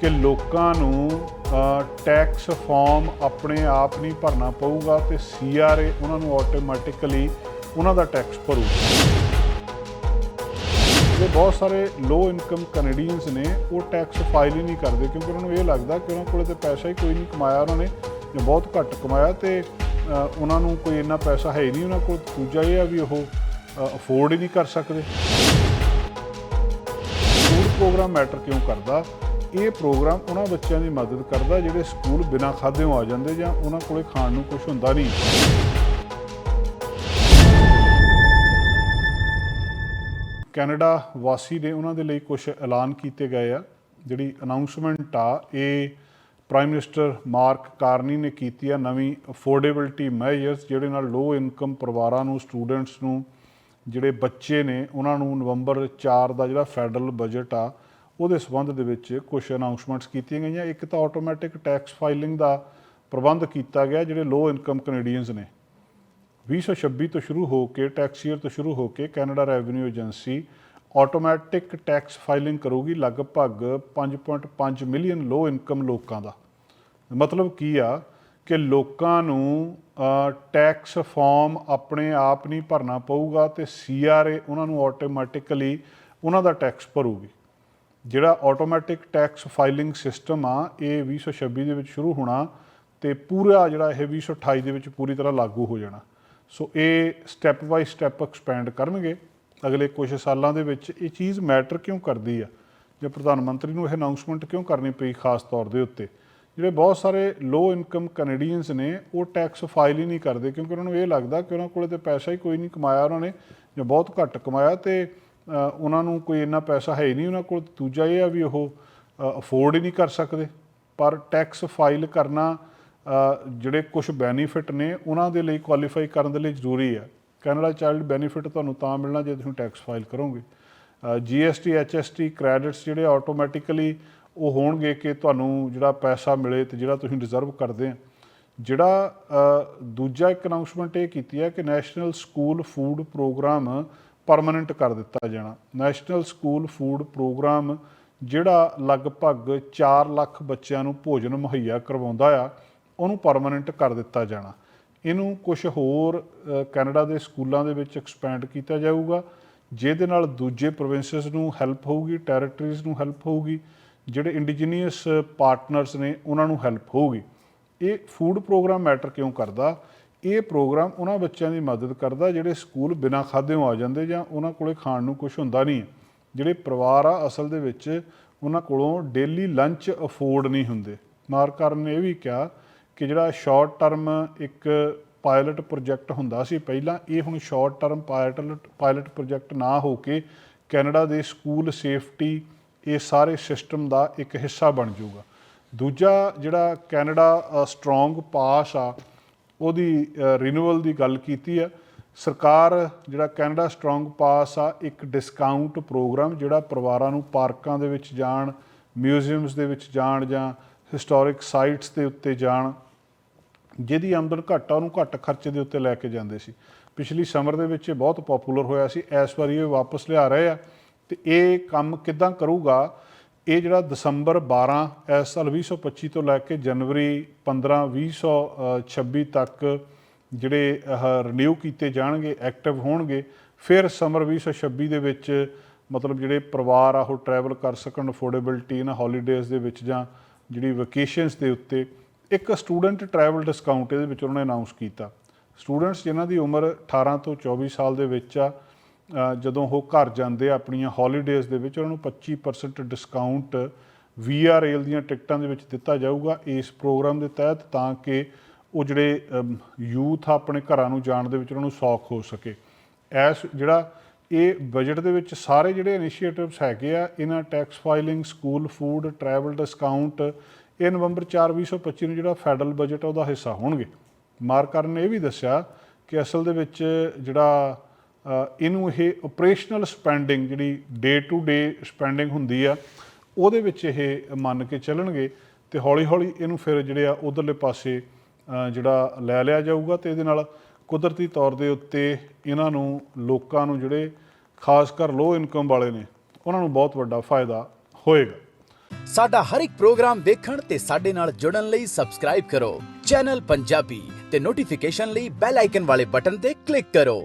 ਕਿ ਲੋਕਾਂ ਨੂੰ ਟੈਕਸ ਫਾਰਮ ਆਪਣੇ ਆਪ ਨਹੀਂ ਭਰਨਾ ਪਊਗਾ ਤੇ ਸੀਆਰਏ ਉਹਨਾਂ ਨੂੰ ਆਟੋਮੈਟਿਕਲੀ ਉਹਨਾਂ ਦਾ ਟੈਕਸ ਭਰੂਗਾ। ਜੇ ਬਹੁਤ ਸਾਰੇ ਲੋ ਇਨਕਮ ਕੈਨੇਡੀਅਨਸ ਨੇ, ਉਹ ਟੈਕਸ ਫਾਈਲ ਹੀ ਨਹੀਂ ਕਰਦੇ ਕਿਉਂਕਿ ਉਹਨਾਂ ਨੂੰ ਇਹ ਲੱਗਦਾ ਕਿ ਉਹਨਾਂ ਕੋਲੇ ਤੇ ਪੈਸਾ ਹੀ ਕੋਈ ਨਹੀਂ ਕਮਾਇਆ ਉਹਨਾਂ ਨੇ ਜਾਂ ਬਹੁਤ ਘੱਟ ਕਮਾਇਆ ਤੇ ਉਹਨਾਂ ਨੂੰ ਕੋਈ ਇੰਨਾ ਪੈਸਾ ਹੈ ਹੀ ਨਹੀਂ ਉਹਨਾਂ ਕੋਲ। ਦੂਜਾ ਇਹ ਆ ਵੀ ਉਹ ਅਫੋਰਡ ਹੀ ਨਹੀਂ ਕਰ ਸਕਦੇ। ਫੂਡ ਪ੍ਰੋਗਰਾਮ ਮੈਟਰ ਕਿਉਂ ਕਰਦਾ? ਇਹ ਪ੍ਰੋਗਰਾਮ ਉਹਨਾਂ ਬੱਚਿਆਂ ਦੀ ਮਦਦ ਕਰਦਾ ਜਿਹੜੇ ਸਕੂਲ ਬਿਨਾਂ ਖਾਧਿਓਂ ਆ ਜਾਂਦੇ ਜਾਂ ਉਹਨਾਂ ਕੋਲੇ ਖਾਣ ਨੂੰ ਕੁਝ ਹੁੰਦਾ ਨਹੀਂ। ਕੈਨੇਡਾ ਵਾਸੀ ਨੇ ਉਹਨਾਂ ਦੇ ਲਈ ਕੁਝ ਐਲਾਨ ਕੀਤੇ ਗਏ ਆ। ਜਿਹੜੀ ਅਨਾਉਂਸਮੈਂਟ ਆ, ਇਹ ਪ੍ਰਾਈਮ ਮਿਨਿਸਟਰ ਮਾਰਕ ਕਾਰਨੀ ਨੇ ਕੀਤੀ ਆ ਨਵੀਂ ਅਫੋਰਡੇਬਿਲਟੀ ਮੈਜਰਸ, ਜਿਹੜੇ ਨਾਲ ਲੋ ਇਨਕਮ ਪਰਿਵਾਰਾਂ ਨੂੰ, ਸਟੂਡੈਂਟਸ ਨੂੰ, ਜਿਹੜੇ ਬੱਚੇ ਨੇ, ਉਹਨਾਂ ਨੂੰ ਨਵੰਬਰ 4 ਦਾ ਜਿਹੜਾ ਫੈਡਰਲ ਬਜਟ ਆ ਉਹਦੇ ਸਬੰਧ ਦੇ ਵਿੱਚ ਕੁਝ ਅਨਾਉਂਸਮੈਂਟਸ ਕੀਤੀਆਂ ਗਈਆਂ। ਇੱਕ ਤਾਂ ਆਟੋਮੈਟਿਕ ਟੈਕਸ ਫਾਈਲਿੰਗ ਦਾ ਪ੍ਰਬੰਧ ਕੀਤਾ ਗਿਆ, ਜਿਹੜੇ ਲੋ ਇਨਕਮ ਕੈਨੇਡੀਅਨਸ ਨੇ। 2026 ਤੋਂ ਸ਼ੁਰੂ ਹੋ ਕੇ ਟੈਕਸ ਈਅਰ ਤੋਂ ਸ਼ੁਰੂ ਹੋ ਕੇ Canada revenue agency automatic tax filing ਕਰੂਗੀ, ਲਗਭਗ 5.5 ਮਿਲੀਅਨ ਲੋ ਇਨਕਮ ਲੋਕਾਂ ਦਾ। ਮਤਲਬ ਕੀ ਆ ਕਿ ਲੋਕਾਂ ਨੂੰ ਟੈਕਸ ਫਾਰਮ ਆਪਣੇ ਆਪ ਨਹੀਂ ਭਰਨਾ ਪਊਗਾ ਤੇ ਸੀਆਰਏ ਉਹਨਾਂ ਨੂੰ ਆਟੋਮੈਟਿਕਲੀ ਉਹਨਾਂ ਦਾ ਟੈਕਸ ਭਰੂਗੀ। ਜਿਹੜਾ ਆਟੋਮੈਟਿਕ ਟੈਕਸ ਫਾਈਲਿੰਗ ਸਿਸਟਮ ਆ, ਇਹ 2026 ਦੇ ਵਿੱਚ ਸ਼ੁਰੂ ਹੋਣਾ ਤੇ ਪੂਰਾ ਜਿਹੜਾ ਇਹ 2028 ਦੇ ਵਿੱਚ ਪੂਰੀ ਤਰ੍ਹਾਂ ਲਾਗੂ ਹੋ ਜਾਣਾ। ਸੋ ਇਹ ਸਟੈਪ ਬਾਈ ਸਟੈਪ ਐਕਸਪੈਂਡ ਕਰਨਗੇ। ਅਗਲੇ ਕੁਝ ਸਾਲਾਂ ਦੇ ਵਿੱਚ ਇਹ ਚੀਜ਼ ਮੈਟਰ ਕਿਉਂ ਕਰਦੀ ਆ? ਜਾਂ ਪ੍ਰਧਾਨ ਮੰਤਰੀ ਨੂੰ ਇਹ ਅਨਾਉਂਸਮੈਂਟ ਕਿਉਂ ਕਰਨੀ ਪਈ ਖਾਸ ਤੌਰ ਦੇ ਉੱਤੇ? ਜਿਹੜੇ ਬਹੁਤ ਸਾਰੇ ਲੋ ਇਨਕਮ ਕੈਨੇਡੀਅਨਸ ਨੇ, ਉਹ ਟੈਕਸ ਫਾਈਲ ਹੀ ਨਹੀਂ ਕਰਦੇ ਕਿਉਂਕਿ ਉਹਨਾਂ ਨੂੰ ਇਹ ਲੱਗਦਾ ਕਿ ਉਹਨਾਂ ਕੋਲੇ ਤੇ ਪੈਸਾ ਹੀ ਕੋਈ ਨਹੀਂ ਕਮਾਇਆ ਉਹਨਾਂ ਨੇ ਜਾਂ ਬਹੁਤ ਘੱਟ ਕਮਾਇਆ ਤੇ ਉਹਨਾਂ ਨੂੰ ਕੋਈ ਇੰਨਾ ਪੈਸਾ ਹੈ ਹੀ ਨਹੀਂ ਉਹਨਾਂ ਕੋਲ। ਦੂਜਾ ਇਹ ਆ ਵੀ ਉਹ ਅਫੋਰਡ ਹੀ ਨਹੀਂ ਕਰ ਸਕਦੇ। ਪਰ ਟੈਕਸ ਫਾਈਲ ਕਰਨਾ ਜਿਹੜੇ ਕੁਝ ਬੈਨੀਫਿਟ ਨੇ, ਉਹਨਾਂ ਦੇ ਲਈ ਕੁਆਲੀਫਾਈ ਕਰਨ ਦੇ ਲਈ ਜ਼ਰੂਰੀ ਆ। ਕੈਨੇਡਾ ਚਾਈਲਡ ਬੈਨੀਫਿਟ ਤੁਹਾਨੂੰ ਤਾਂ ਮਿਲਣਾ ਜੇ ਤੁਸੀਂ ਟੈਕਸ ਫਾਈਲ ਕਰੋਗੇ। ਜੀਐਸਟੀ ਐਚਐਸਟੀ ਕ੍ਰੈਡਿਟਸ ਜਿਹੜੇ ਆਟੋਮੈਟਿਕਲੀ ਉਹ ਹੋਣਗੇ ਕਿ ਤੁਹਾਨੂੰ ਜਿਹੜਾ ਪੈਸਾ ਮਿਲੇ ਤੇ ਜਿਹੜਾ ਤੁਸੀਂ ਡਿਜ਼ਰਵ ਕਰਦੇ ਆ। ਜਿਹੜਾ ਦੂਜਾ ਇੱਕ ਅਨਾਉਂਸਮੈਂਟ ਇਹ ਕੀਤੀ ਹੈ ਕਿ national school food program permanent ਕਰ ਦਿੱਤਾ ਜਾਣਾ। ਨੈਸ਼ਨਲ ਸਕੂਲ ਫੂਡ ਪ੍ਰੋਗਰਾਮ ਜਿਹੜਾ ਲਗਭਗ 4 ਲੱਖ ਬੱਚਿਆਂ ਨੂੰ ਭੋਜਨ ਮੁਹੱਈਆ ਕਰਵਾਉਂਦਾ ਆ, ਉਹਨੂੰ ਪਰਮਨੈਂਟ ਕਰ ਦਿੱਤਾ ਜਾਣਾ। ਇਹਨੂੰ ਕੁਝ ਹੋਰ ਕੈਨੇਡਾ ਦੇ ਸਕੂਲਾਂ ਦੇ ਵਿੱਚ ਐਕਸਪੈਂਡ ਕੀਤਾ ਜਾਊਗਾ, ਜਿਹਦੇ ਨਾਲ ਦੂਜੇ ਪ੍ਰੋਵਿੰਸਸ ਨੂੰ ਹੈਲਪ ਹੋਊਗੀ, ਟੈਰੀਟਰੀਜ਼ ਨੂੰ ਹੈਲਪ ਹੋਊਗੀ, ਜਿਹੜੇ ਇੰਡੀਜੀਨੀਅਸ ਪਾਰਟਨਰਸ ਨੇ ਉਹਨਾਂ ਨੂੰ ਹੈਲਪ ਹੋਊਗੀ। ਇਹ ਫੂਡ ਪ੍ਰੋਗਰਾਮ ਮੈਟਰ ਕਿਉਂ ਕਰਦਾ? ਇਹ ਪ੍ਰੋਗਰਾਮ ਉਹਨਾਂ ਬੱਚਿਆਂ ਦੀ ਮਦਦ ਕਰਦਾ ਜਿਹੜੇ ਸਕੂਲ ਬਿਨਾਂ ਖਾਧਿਓਂ ਆ ਜਾਂਦੇ ਜਾਂ ਉਹਨਾਂ ਕੋਲੇ ਖਾਣ ਨੂੰ ਕੁਝ ਹੁੰਦਾ ਨਹੀਂ ਹੈ। ਜਿਹੜੇ ਪਰਿਵਾਰ ਆ, ਅਸਲ ਦੇ ਵਿੱਚ ਉਹਨਾਂ ਕੋਲੋਂ ਡੇਲੀ ਲੰਚ ਅਫੋਰਡ ਨਹੀਂ ਹੁੰਦੇ ਮਾਰਕਰ ਨੇ ਇਹ ਵੀ ਕਿਹਾ ਕਿ ਜਿਹੜਾ ਸ਼ਾਰਟ ਟਰਮ ਇੱਕ ਪਾਇਲਟ ਪ੍ਰੋਜੈਕਟ ਹੁੰਦਾ ਸੀ, ਪਹਿਲਾਂ ਇਹ ਹੁਣ short term pilot pilot project ਨਾ ਹੋ ਕੇ ਕੈਨੇਡਾ ਦੇ ਸਕੂਲ ਸੇਫਟੀ ਇਹ ਸਾਰੇ ਸਿਸਟਮ ਦਾ ਇੱਕ ਹਿੱਸਾ ਬਣ ਜਾਊਗਾ ਦੂਜਾ ਜਿਹੜਾ ਕੈਨੇਡਾ ਸਟਰੋਂਗ ਪਾਸ ਆ ਉਹਦੀ ਰੀਨਿਊਅਲ ਦੀ ਗੱਲ ਕੀਤੀ ਆ ਸਰਕਾਰ, ਜਿਹੜਾ ਕੈਨੇਡਾ ਸਟਰੋਂਗ ਪਾਸ ਆ, ਇੱਕ ਡਿਸਕਾਊਂਟ ਪ੍ਰੋਗਰਾਮ ਜਿਹੜਾ ਪਰਿਵਾਰਾਂ ਨੂੰ ਪਾਰਕਾਂ ਦੇ ਵਿੱਚ ਜਾਣ ਮਿਊਜ਼ੀਅਮਸ ਦੇ ਵਿੱਚ ਜਾਣ ਜਾਂ ਹਿਸਟੋਰਿਕ ਸਾਈਟਸ ਦੇ ਉੱਤੇ ਜਾਣ, ਜਿਹਦੀ ਆਮਦਨ ਘੱਟ ਆ, ਉਹਨੂੰ ਘੱਟ ਖਰਚੇ ਦੇ ਉੱਤੇ ਲੈ ਕੇ ਜਾਂਦੇ ਸੀ। ਪਿਛਲੀ ਸਮਰ ਦੇ ਵਿੱਚ ਇਹ ਬਹੁਤ ਪਪੂਲਰ ਹੋਇਆ ਸੀ। ਇਸ ਵਾਰੀ ਇਹ ਵਾਪਸ ਲਿਆ ਰਹੇ ਆ। ਤੇ ਇਹ ਕੰਮ ਕਿਦਾਂ ਕਰੂਗਾ? ਇਹ ਜਿਹੜਾ ਦਸੰਬਰ 12 ਇਸ ਸਾਲ 2025 ਤੋਂ ਲੈ ਕੇ ਜਨਵਰੀ 15 2026 ਤੱਕ ਜਿਹੜੇ ਰੀਨਿਊ ਕੀਤੇ ਜਾਣਗੇ ਐਕਟਿਵ ਹੋਣਗੇ, ਫਿਰ ਸਮਰ 2026 ਦੇ ਵਿੱਚ ਮਤਲਬ ਜਿਹੜੇ ਪਰਿਵਾਰ ਆ, ਉਹ ਟਰੈਵਲ ਕਰ ਸਕਣ ਅਫੋਰਡੇਬਿਲਟੀ ਇਹਨਾਂ ਹੌਲੀਡੇਜ਼ ਦੇ ਵਿੱਚ ਜਾਂ ਜਿਹੜੀ ਵਕੇਸ਼ਨਸ ਦੇ ਉੱਤੇ। ਇੱਕ ਸਟੂਡੈਂਟ ਟਰੈਵਲ ਡਿਸਕਾਊਂਟ ਇਹਦੇ ਵਿੱਚ ਉਹਨਾਂ ਨੇ ਅਨਾਉਂਸ ਕੀਤਾ। ਸਟੂਡੈਂਟਸ ਜਿਨ੍ਹਾਂ ਦੀ ਉਮਰ 18 ਤੋਂ 24 ਸਾਲ ਦੇ ਵਿੱਚ ਆ ਜਦੋਂ ਉਹ ਘਰ ਜਾਂਦੇ ਆ ਆਪਣੀਆਂ ਹੌਲੀਡੇਜ਼ ਦੇ ਵਿੱਚ, ਉਹਨਾਂ ਨੂੰ 25% ਡਿਸਕਾਊਂਟ ਵੀਆਰਐਲ ਦੀਆਂ ਟਿਕਟਾਂ ਦੇ ਵਿੱਚ ਦਿੱਤਾ ਜਾਊਗਾ ਇਸ ਪ੍ਰੋਗਰਾਮ ਦੇ ਤਹਿਤ, ਤਾਂ ਕਿ ਉਹ ਜਿਹੜੇ ਯੂਥ ਆ ਆਪਣੇ ਘਰਾਂ ਨੂੰ ਜਾਣ ਦੇ ਵਿੱਚ ਉਹਨਾਂ ਨੂੰ ਸੌਖ ਹੋ ਸਕੇ। ਐਸ ਜਿਹੜਾ ਇਹ ਬਜਟ ਦੇ ਵਿੱਚ ਸਾਰੇ ਜਿਹੜੇ ਇਨੀਸ਼ੀਏਟਿਵਸ ਹੈਗੇ ਆ, ਇਹਨਾਂ tax filing school food travel discount ਇਹ ਨਵੰਬਰ 4 2025 ਨੂੰ ਜਿਹੜਾ ਫੈਡਰਲ ਬਜਟ ਆ, ਉਹਦਾ ਹਿੱਸਾ ਹੋਣਗੇ। ਮਾਰਕਰ ਨੇ ਇਹ ਵੀ ਦੱਸਿਆ ਕਿ ਅਸਲ ਦੇ ਵਿੱਚ ਜਿਹੜਾ ਇਹਨੂੰ ਇਹ ਆਪਰੇਸ਼ਨਲ ਸਪੈਂਡਿੰਗ ਜਿਹੜੀ ਡੇ ਟੂ ਡੇ ਸਪੈਂਡਿੰਗ ਹੁੰਦੀ ਆ, ਉਹਦੇ ਵਿੱਚ ਇਹ ਮੰਨ ਕੇ ਚੱਲਣਗੇ ਤੇ ਹੌਲੀ ਹੌਲੀ ਇਹਨੂੰ ਫਿਰ ਜਿਹੜੇ ਆ ਉਧਰਲੇ ਪਾਸੇ ਜਿਹੜਾ ਲੈ ਲਿਆ ਜਾਊਗਾ ਤੇ ਇਹਦੇ ਨਾਲ ਕੁਦਰਤੀ ਤੌਰ ਦੇ ਉੱਤੇ ਇਹਨਾਂ ਨੂੰ ਲੋਕਾਂ ਨੂੰ ਜਿਹੜੇ ਖਾਸ ਕਰ ਲੋ ਇਨਕਮ ਵਾਲੇ ਨੇ, ਉਹਨਾਂ ਨੂੰ ਬਹੁਤ ਵੱਡਾ ਫਾਇਦਾ ਹੋਏਗਾ। ਸਾਡਾ ਹਰ ਇੱਕ ਪ੍ਰੋਗਰਾਮ ਦੇਖਣ ਤੇ ਸਾਡੇ ਨਾਲ ਜੁੜਨ ਲਈ ਸਬਸਕ੍ਰਾਈਬ ਕਰੋ। ਚੈਨਲ ਪੰਜਾਬੀ ਤੇ ਨੋਟੀਫਿਕੇਸ਼ਨ ਲਈ ਬੈਲ ਆਈਕਨ ਵਾਲੇ ਬਟਨ ਤੇ ਕਲਿੱਕ ਕਰੋ।